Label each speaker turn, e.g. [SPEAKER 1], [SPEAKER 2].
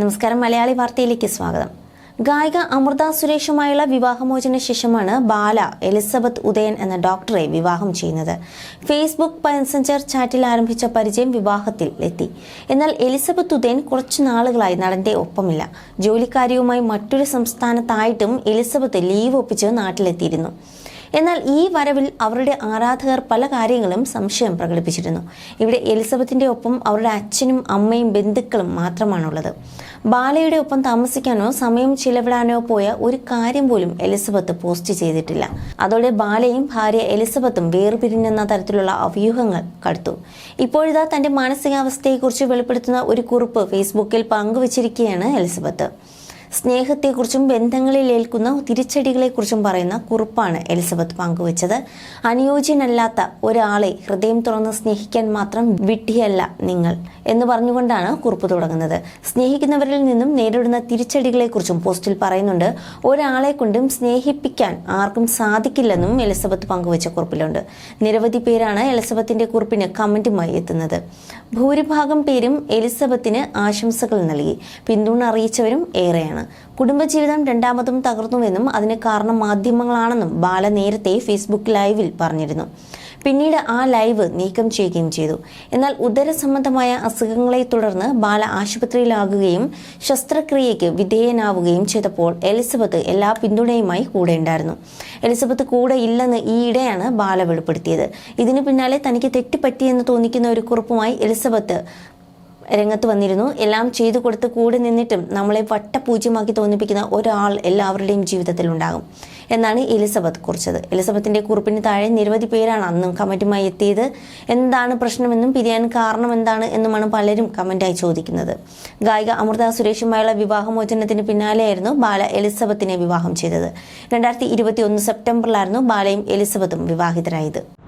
[SPEAKER 1] നമസ്കാരം. മലയാളി വാർത്തയിലേക്ക് സ്വാഗതം. ഗായിക അമൃത സുരേഷുമായുള്ള വിവാഹമോചന ശേഷമാണ് ബാല എലിസബത്ത് ഉദയൻ എന്ന ഡോക്ടറെ വിവാഹം ചെയ്യുന്നത്. ഫേസ്ബുക്ക് പാസഞ്ചർ ചാറ്റിൽ ആരംഭിച്ച പരിചയം വിവാഹത്തിൽ എത്തി. എന്നാൽ എലിസബത്ത് ഉദയൻ കുറച്ചു നാളുകളായി നടന്റെ ഒപ്പമില്ല. ജോലിക്കാരിയുമായി മറ്റൊരു സംസ്ഥാനത്തായിട്ടും എലിസബത്ത് ലീവ് ഒപ്പിച്ച് നാട്ടിലെത്തിയിരുന്നു. എന്നാൽ ഈ വരവിൽ അവരുടെ ആരാധകർ പല കാര്യങ്ങളും സംശയം പ്രകടിപ്പിച്ചിരുന്നു. ഇവിടെ എലിസബത്തിന്റെ ഒപ്പം അവരുടെ അച്ഛനും അമ്മയും ബന്ധുക്കളും മാത്രമാണുള്ളത്. ബാലയുടെ ഒപ്പം താമസിക്കാനോ സമയം ചിലവിടാനോ പോയ ഒരു കാര്യം പോലും എലിസബത്ത് പോസ്റ്റ് ചെയ്തിട്ടില്ല. അതോടെ ബാലയും ഭാര്യ എലിസബത്തും വേർപിരിഞ്ഞെന്ന തരത്തിലുള്ള അവ്യൂഹങ്ങൾ കടുത്തു. ഇപ്പോഴിതാ തന്റെ മാനസികാവസ്ഥയെക്കുറിച്ച് വെളിപ്പെടുത്തുന്ന ഒരു കുറിപ്പ് ഫേസ്ബുക്കിൽ പങ്കുവച്ചിരിക്കുകയാണ് എലിസബത്ത്. സ്നേഹത്തെക്കുറിച്ചും ബന്ധങ്ങളിൽ ഏൽക്കുന്ന തിരിച്ചടികളെക്കുറിച്ചും പറയുന്ന കുറിപ്പാണ് എലിസബത്ത് പങ്കുവച്ചത്. അനുയോജ്യനല്ലാത്ത ഒരാളെ ഹൃദയം തുറന്ന് സ്നേഹിക്കാൻ മാത്രം വിഡ്ഢിയല്ല നിങ്ങൾ എന്ന് പറഞ്ഞുകൊണ്ടാണ് കുറിപ്പ് തുടങ്ങുന്നത്. സ്നേഹിക്കുന്നവരിൽ നിന്നും നേരിടുന്ന തിരിച്ചടികളെക്കുറിച്ചും പോസ്റ്റിൽ പറയുന്നുണ്ട്. ഒരാളെ കൊണ്ടും സ്നേഹിപ്പിക്കാൻ ആർക്കും സാധിക്കില്ലെന്നും എലിസബത്ത് പങ്കുവച്ച കുറിപ്പിലുണ്ട്. നിരവധി പേരാണ് എലിസബത്തിന്റെ കുറിപ്പിന് കമന്റുമായി എത്തുന്നത്. ഭൂരിഭാഗം പേരും എലിസബത്തിന് ആശംസകൾ നൽകി. പിന്തുണ അറിയിച്ചവരും ഏറെയാണ്. കുടുംബജീവിതം രണ്ടാമതും തകർന്നുവെന്നും അതിന് കാരണം മാധ്യമങ്ങളാണെന്നും ബാല നേരത്തെ ഫേസ്ബുക്ക് ലൈവിൽ പറഞ്ഞിരുന്നു. പിന്നീട് ആ ലൈവ് നീക്കം ചെയ്യുകയും ചെയ്തു. എന്നാൽ ഉദര സംബന്ധമായ അസുഖങ്ങളെ തുടർന്ന് ബാല ആശുപത്രിയിലാകുകയും ശസ്ത്രക്രിയയ്ക്ക് വിധേയനാവുകയും ചെയ്തപ്പോൾ എലിസബത്ത് എല്ലാ പിന്തുണയുമായി കൂടെ ഉണ്ടായിരുന്നു. എലിസബത്ത് കൂടെ ഇല്ലെന്ന് ഈയിടെയാണ് ബാല വെളിപ്പെടുത്തിയത്. ഇതിനു പിന്നാലെ തനിക്ക് തെറ്റുപറ്റിയെന്ന് തോന്നിക്കുന്ന ഒരു കുറിപ്പുമായി എലിസബത്ത് രംഗത്ത് വന്നിരുന്നു. എല്ലാം ചെയ്തു കൊടുത്ത് കൂടെ നിന്നിട്ടും നമ്മളെ വട്ടപൂജ്യമാക്കി തോന്നിപ്പിക്കുന്ന ഒരാൾ എല്ലാവരുടെയും ജീവിതത്തിൽ ഉണ്ടാകും എന്നാണ് എലിസബത്ത് കുറിച്ചത്. എലിസബത്തിന്റെ കുറിപ്പിന് താഴെ നിരവധി പേരാണ് അന്നും കമന്റുമായി എത്തിയത്. എന്താണ് പ്രശ്നമെന്നും പിരിയാൻ കാരണം എന്താണ് എന്നുമാണ് പലരും കമന്റായി ചോദിക്കുന്നത്. ഗായിക അമൃത സുരേഷുമായുള്ള വിവാഹമോചനത്തിന് പിന്നാലെയായിരുന്നു ബാല എലിസബത്തിനെ വിവാഹം ചെയ്തത്. രണ്ടായിരത്തി ഇരുപത്തി ഒന്ന് സെപ്റ്റംബറിലായിരുന്നു ബാലയും എലിസബത്തും വിവാഹിതരായത്.